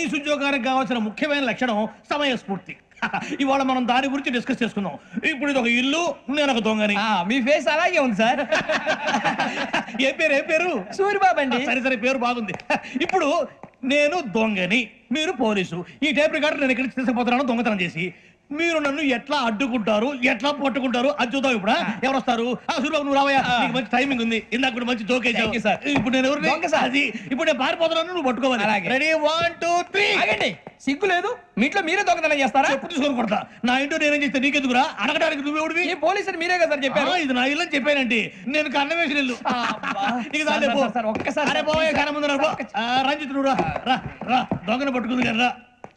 Police ఉద్యోగానికి కావాల్సిన ముఖ్యమైన లక్షణం సమయస్ఫూర్తి ఇవాళ మనం దాని గురించి డిస్కస్ చేసుకుందాం. ఇప్పుడు ఇది ఒక ఇల్లు నేను ఒక దొంగని. మీ ఫేస్ అలాగే ఉంది సార్. ఏ పేరు ఏ పేరు? సూరిబాబు అండి సరే సరే పేరు బాగుంది. ఇప్పుడు నేను దొంగని మీరు పోలీసు. ఈ టైప్ రికార్డు నేను ఎక్కడికి తీసుకుపోతున్నాను దొంగతనం చేసి. మీరు నన్ను ఎట్లా అడ్డుకుంటారు? ఎట్లా పట్టుకుంటారు? అది చూద్దాం ఇప్పుడు? ఎవరు వస్తారు ఆ, సూరిబాబు నువ్వు రావయ్యా. నీకు మంచి టైమింగ్ ఉంది. ఇందాక కూడా మంచి జోక్ you, sir. ఇప్పుడు నేను ఎవరు. అది ఇప్పుడు నేను పారిపోతున్నాను నువ్వు పట్టుకోవాలి. అలాగే. రెడీ వన్ టూ త్రీ ఆగండి. సిగ్గు లేదు. మీ ఇంట్లో మీరే దొంగతనం చేస్తారా? చెప్పు తీసుకొని కొడతా. నా ఇంటో నేనేం చేస్తే నీకెందుకురా? అడగడానికి నువ్వెవడివి ఈ పోలీసులు మీరే కదా సార్ చెప్పారు. ఇది నా ఇల్లు చెప్పానండి. నేను కన్న వేసిన ఇల్లు. సార్. సార్, సార్, ఒక్కసారి సార్, రంజిత్ నువ్వు రా. రా రా. దొంగను పట్టుకుంది కదా రా.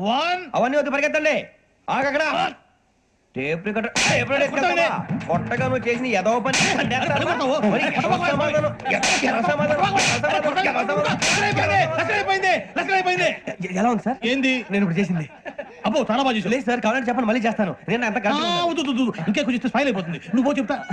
వన్ అవన్నీ వద్దు పరిగెత్తండి ఆగక్కడ టేప్ రికార్డర్. ఎత్తుకెళ్తావా? కొట్టగా నువ్వు చేసిన ఎదవ పని. మరి సమాధానం? సమాధానం? సమాధానం? ఎలా ఉంది సార్ ఏంది నేను ఇప్పుడు చేసింది అబ్బో చాలా బాగా చేసావు. లేదు సార్ కావాలంటే చెప్పండి మళ్ళీ చేస్తాను నేను అంత ఆ, వద్దు, వద్దు, వద్దు. ఇంకే కొంచెం స్మైల్ అయిపోతుంది నువ్వు పో చెప్తా